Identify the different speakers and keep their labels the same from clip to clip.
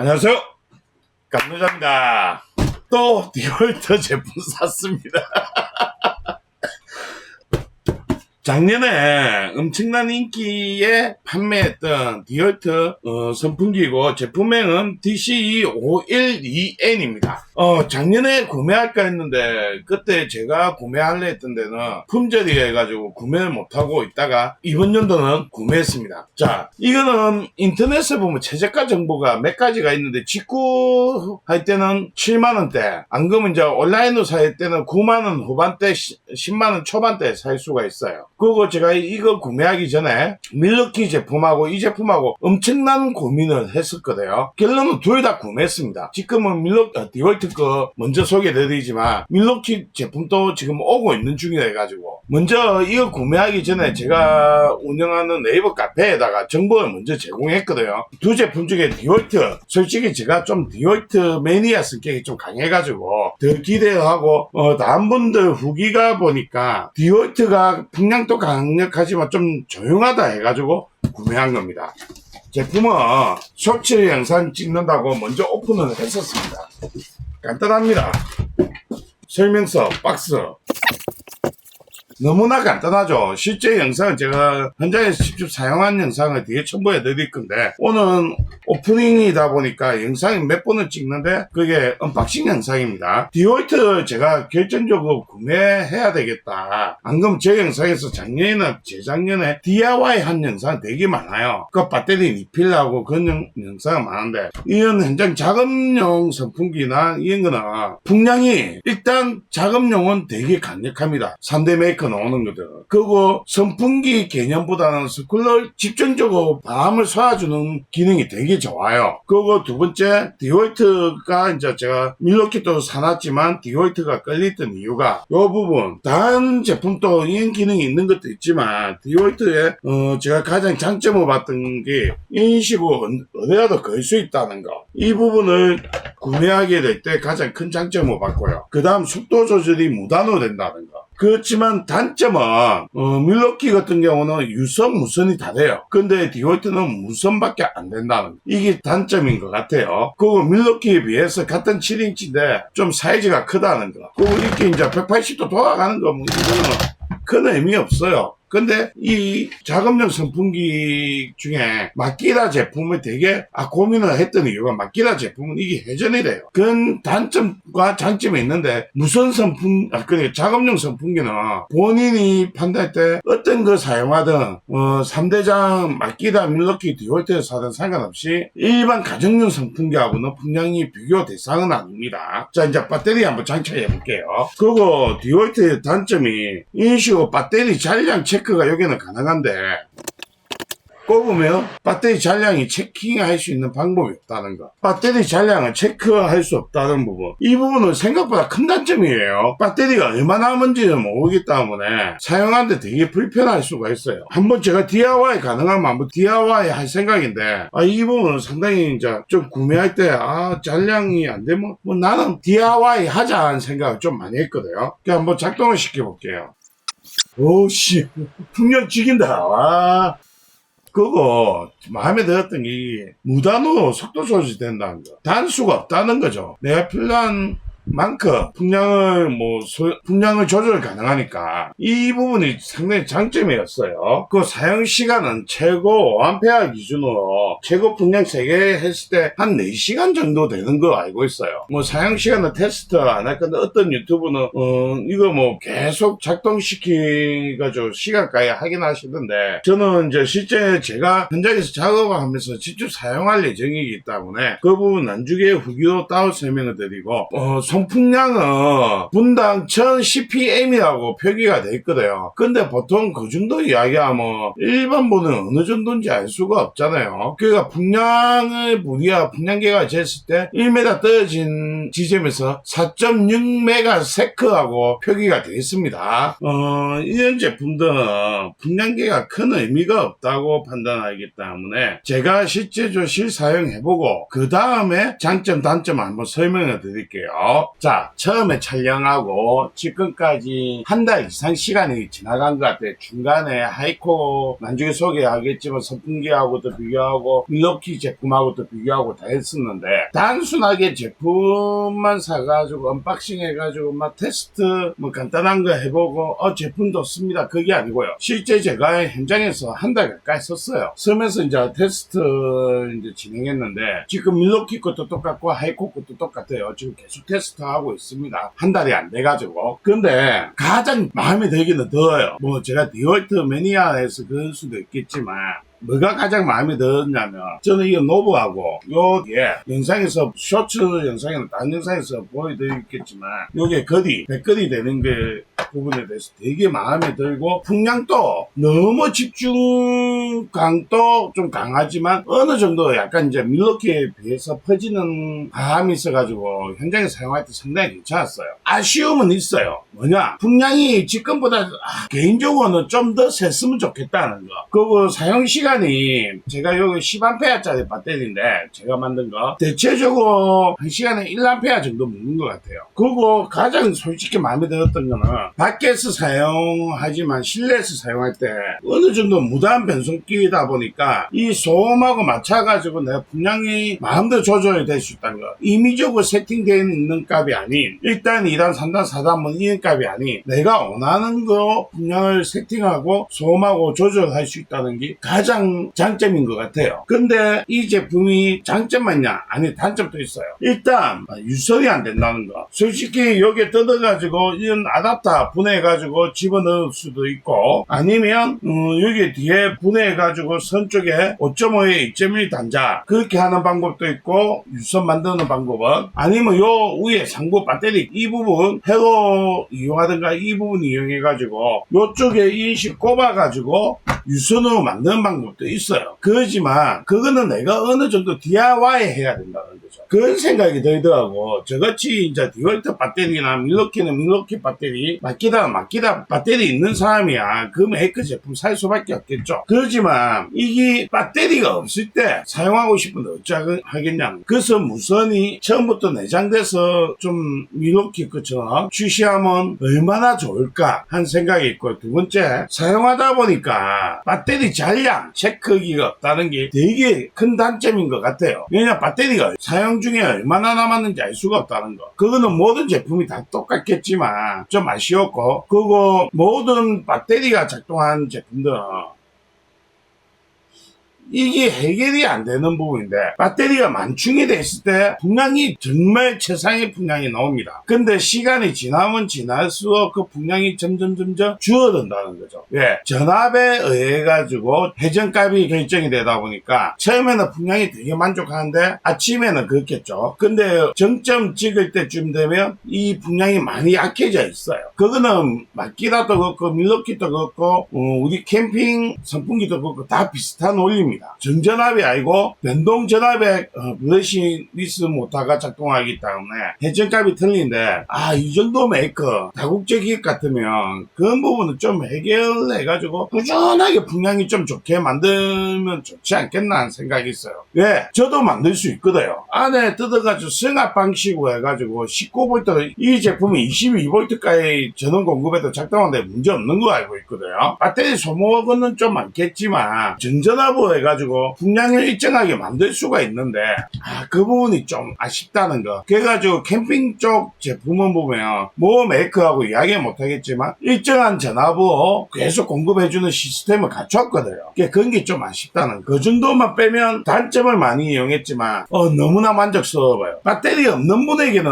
Speaker 1: 안녕하세요. 감노자입니다. 또 디월터 제품 샀습니다. 작년에 엄청난 인기에 판매했던 디얼트 어, 선풍기고 제품명은 DCE512N입니다. 어, 작년에 구매할까 했는데 그때 제가 구매하려 했던 데는 품절이 해가지고 구매를 못하고 있다가 이번 연도는 구매했습니다. 자, 이거는 인터넷에 보면 최저가 정보가 몇 가지가 있는데 직구 할 때는 7만원대 안 그러면 이제 온라인으로 살 때는 9만원 후반대 10만원 초반대 살 수가 있어요. 그리고 제가 이거 구매하기 전에 밀러키 제품하고 이 제품하고 엄청난 고민을 했었거든요. 결론은 둘 다 구매했습니다. 지금은 밀러 어, 디월트 거 먼저 소개해드리지만 밀러키 제품도 지금 오고 있는 중이라 해가지고 먼저 이거 구매하기 전에 제가 운영하는 네이버 카페에다가 정보를 먼저 제공했거든요. 두 제품 중에 디월트 솔직히 제가 좀 디월트 매니아 성격이 좀 강해가지고 더 기대하고 어, 다음 분들 후기가 보니까 디월트가 풍량 도 강력하지만 좀 조용하다 해가지고 구매한 겁니다. 제품은 쇼츠 영상 찍는다고 먼저 오픈을 했었습니다. 간단합니다. 설명서 박스 너무나 간단하죠. 실제 영상은 제가 현장에서 직접 사용한 영상을 뒤에 첨부해 드릴 건데 오늘 오프닝이다 보니까 영상이 몇 번을 찍는데 그게 언박싱 영상입니다. 디월트 제가 결정적으로 구매해야 되겠다. 안 그러면 제 영상에서 작년이나 재작년에 DIY 한 영상 되게 많아요. 그 배터리 리필하고 그런 영, 영상이 많은데 이건 현장 작업용 선풍기나 이런 거는 풍량이 일단 작업용은 되게 강력합니다. 3대 메이커 나오는 거든. 그리고 선풍기 개념보다는 스쿨러 집중적으로 바람을 쏴주는 기능이 되게 좋아요. 그리고 두 번째, 디월트가 이제 제가 밀로키도 사놨지만 디월트가 끌렸던 이유가 이 부분. 다른 제품도 이런 기능이 있는 것도 있지만 디월트에 어, 제가 가장 장점을 봤던 게 식으로 어- 어디라도 걸 수 있다는 거. 이 부분을 구매하게 될 때 가장 큰 장점을 봤고요. 그 다음 속도 조절이 무단으로 된다는 거. 그렇지만 단점은 어, 밀러키 같은 경우는 유선 무선이 다 돼요. 근데 디월트는 무선밖에 안 된다는 거. 이게 단점인 것 같아요. 그리고 밀러키에 비해서 같은 7인치인데 좀 사이즈가 크다는 거. 그리고 이렇게 이제 180도 돌아가는 거 뭐 이거는 큰 의미 없어요. 근데 이 작업용 선풍기 중에 마키라 제품을 되게 아 고민을 했던 이유가 마키라 제품은 이게 회전이래요. 그런 단점과 장점이 있는데 무선 선풍 아 그래 작업용 선풍기는 본인이 판단할 때 어떤 걸 사용하든 어 3대장 마키라 밀러키 디월트에 사든 상관없이 일반 가정용 선풍기하고는 풍량이 비교 대상은 아닙니다. 자 이제 배터리 한번 장착해 볼게요. 그리고 디월트의 단점이 인식으로 배터리 잔량 체크가 여기는 가능한데 꼽으면 배터리 잔량이 체킹할 수 있는 방법이 없다는 거. 배터리 잔량을 체크할 수 없다는 부분. 이 부분은 생각보다 큰 단점이에요. 배터리가 얼마나 남은지는 모르기 때문에 사용하는데 되게 불편할 수가 있어요. 한번 제가 DIY 가능하면 한번 DIY 할 생각인데 아, 이 부분은 상당히 이제 좀 구매할 때 아, 잔량이 안 되면 뭐 나는 DIY 하자는 생각을 좀 많이 했거든요. 그냥 한번 작동을 시켜볼게요. 오씨, 풍력 죽인다. 와. 그거 마음에 들었던 게 무단으로 속도 조절된다는 거 단수가 없다는 거죠 내가 필요한 만큼 풍량을 뭐 소- 풍량을 조절 가능하니까 이 부분이 상당히 장점이었어요. 그 사용 시간은 최고 5A 기준으로 최고 풍량 3개 했을 때 한 4시간 정도 되는 거 알고 있어요. 뭐 사용 시간은 테스트 안 할 건데 어떤 유튜브는 어 이거 뭐 계속 작동시키가지고 시간까지 확인하시던데 저는 이제 실제 제가 현장에서 작업을 하면서 직접 사용할 예정이기 때문에 그 부분 나중에 후기로 따로 설명을 드리고 어, 송 풍량은 분당 1000 CPM이라고 표기가 돼 있거든요. 근데 보통 그 정도 이야기하면 일반 분은 어느 정도인지 알 수가 없잖아요. 그러니까 풍량을 우리가 풍량계가 쟀을 때 1m 떨어진 지점에서 4.6메가 세크하고 표기가 되어 있습니다. 어, 이런 제품들은 풍량계가 큰 의미가 없다고 판단하기 때문에 제가 실제로 실사용해보고 그 다음에 장점 단점 한번 설명을 드릴게요. 자, 처음에 촬영하고 지금까지 한 달 이상 시간이 지나간 것 같아요. 중간에 하이코 나중에 소개하겠지만 선풍기하고도 비교하고 밀워키 제품하고도 비교하고 다 했었는데 단순하게 제품만 사가지고 언박싱 해가지고 막 테스트 뭐 간단한 거 해보고 어 제품 좋습니다. 그게 아니고요. 실제 제가 현장에서 한 달 가까이 썼어요. 쓰면서 이제 테스트 이제 진행했는데 지금 밀워키 것도 똑같고 하이코 것도 똑같아요. 지금 계속 테스트 하고 있습니다. 한 달이 안 돼가지고. 근데 가장 마음에 들기는 더요. 뭐 제가 디월트 매니아에서 그럴 수도 있겠지만 뭐가 가장 마음에 들었냐면 저는 이 노브하고 요 뒤에 영상에서 쇼츠 영상에는 다른 영상에서 보여드리겠지만 요게 거리 백거리 되는 게 부분에 대해서 되게 마음에 들고 풍량도 너무 집중감도 좀 강하지만 어느 정도 약간 이제 밀워키에 비해서 퍼지는 감이 있어가지고 현장에 사용할 때 상당히 괜찮았어요. 아쉬움은 있어요. 뭐냐 풍량이 지금보다 아, 개인적으로는 좀 더 셌으면 좋겠다는 거. 그리고 사용 시간 이 제가 여기 10A짜리 배터리인데 제가 만든 거 대체적으로 한 시간에 1A 정도 먹는 것 같아요. 그리고 가장 솔직히 마음에 들었던 거는 밖에서 사용하지만 실내에서 사용할 때 어느 정도 무단 변속기이다 보니까 이 소음하고 맞춰가지고 내가 분량이 마음대로 조절이 될 수 있다는 거. 임의적으로 세팅되어 있는 값이 아닌 일단 2단, 3단, 4단 뭐 이런 값이 아닌 내가 원하는 거 분량을 세팅하고 소음하고 조절할 수 있다는 게 가장 장점인 것 같아요. 근데 이 제품이 장점만냐? 아니 단점도 있어요. 일단 유설이 안 된다는 거. 솔직히 여기에 뜯어가지고 이런 아답터 분해해가지고 집어넣을 수도 있고 아니면 음, 여기 뒤에 분해해가지고 선 쪽에 5.5에 2.1 단자 그렇게 하는 방법도 있고 유선 만드는 방법은 아니면 요 위에 상부 배터리 이 부분 헤로 이용하든가 이 부분 이용해가지고 요쪽에 인식 꼽아가지고 유선으로 만드는 방법 도 있어요. 그렇지만 그거는 내가 어느 정도 DIY 해야 된다는 거죠. 그런 생각이 들더라고. 저같이 이제 디월트 배터리나 밀워키는 밀워키 배터리, 마키다 마키다 배터리 있는 사람이야. 그 메이커 제품 살 수밖에 없겠죠. 그렇지만 이게 배터리가 없을 때 사용하고 싶은데 어쩌겠냐. 그래서 무선이 처음부터 내장돼서 좀 밀워키 것처럼 출시하면 얼마나 좋을까 한 생각이 있고 두 번째 사용하다 보니까 배터리 잔량 체크기가 없다는 게 되게 큰 단점인 것 같아요. 왜냐 배터리가 사용 중에 얼마나 남았는지 알 수가 없다는 거. 그거는 모든 제품이 다 똑같겠지만 좀 아쉬웠고 그리고 모든 배터리가 작동한 제품들은 이게 해결이 안 되는 부분인데 배터리가 만충이 됐을 때 풍량이 정말 최상의 풍량이 나옵니다. 근데 시간이 지나면 지날수록 그 풍량이 점점 점점 줄어든다는 거죠. 왜? 전압에 의해 가지고 회전값이 결정이 되다 보니까 처음에는 풍량이 되게 만족하는데 아침에는 그렇겠죠. 근데 정점 찍을 때쯤 되면 이 풍량이 많이 약해져 있어요. 그거는 마키다도 그렇고 밀워키도 그렇고 어, 우리 캠핑 선풍기도 그렇고 다 비슷한 원리입니다. 전전압이 아니고 변동 전압에 어, 리스 모터가 작동하기 때문에 회전값이 틀린데 아 이 정도 메이커 다국적 기업 같으면 그런 부분은 좀 해결해가지고 꾸준하게 풍량이 좀 좋게 만들면 좋지 않겠나 하는 생각이 있어요. 왜? 저도 만들 수 있거든요. 안에 뜯어가지고 승합 방식으로 해가지고 19V 이 제품이 22V까지 전원 공급에도 작동하는데 문제 없는 거 알고 있거든요. 배터리 소모는 좀 많겠지만 전전압으로 해가 지고 풍량을 일정하게 만들 수가 있는데 아, 그 부분이 좀 아쉽다는 거. 그래가지고 캠핑 쪽 제품은 보면 뭐 메이크하고 이야기 못하겠지만 일정한 전압으로 계속 공급해주는 시스템을 갖췄거든요. 그런 게 좀 아쉽다는 거. 그 정도만 빼면 단점을 많이 이용했지만 어, 너무나 만족스러워요. 배터리 없는 분에게는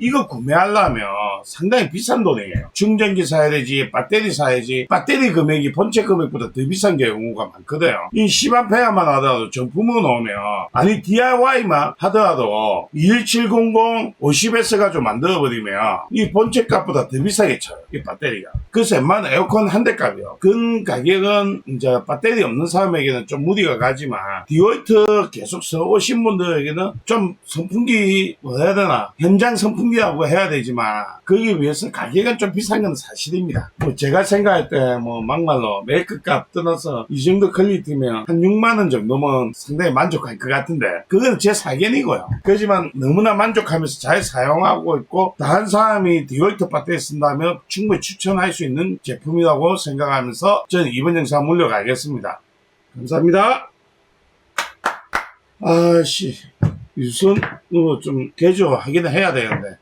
Speaker 1: 이거 구매하려면 상당히 비싼 돈이에요. 충전기 사야 되지, 배터리 사야지. 배터리 금액이 본체 금액보다 더 비싼 경우가 많거든요. 이 10A 만 하더라도 정품으로 나오면 아니 DIY만 하더라도 21700 50S 가지고 만들어버리면 이 본체 값보다 더 비싸게 쳐요. 이 배터리가. 그래서 웬만한 에어컨 한 대 값이요. 그 가격은 이제 배터리 없는 사람에게는 좀 무리가 가지만 디월트 계속 써오신 분들에게는 좀 선풍기 뭐 해야 되나 현장 선풍기라고 해야 되지만 거기에 비해서 가격은 좀 비싼 건 사실입니다. 뭐 제가 생각할 때 뭐 막말로 메이크 값 떠나서 이 정도 퀄리티면 한 6만 원 정도면 상당히 만족할 것 같은데 그건 제 사견이고요. 그렇지만 너무나 만족하면서 잘 사용하고 있고 다른 사람이 디월트 배터리 쓴다면 충분히 추천할 수 있는 제품이라고 생각하면서 저는 이번 영상 물려가겠습니다. 감사합니다. 아씨 유선으로 좀 개조하기는 해야 되는데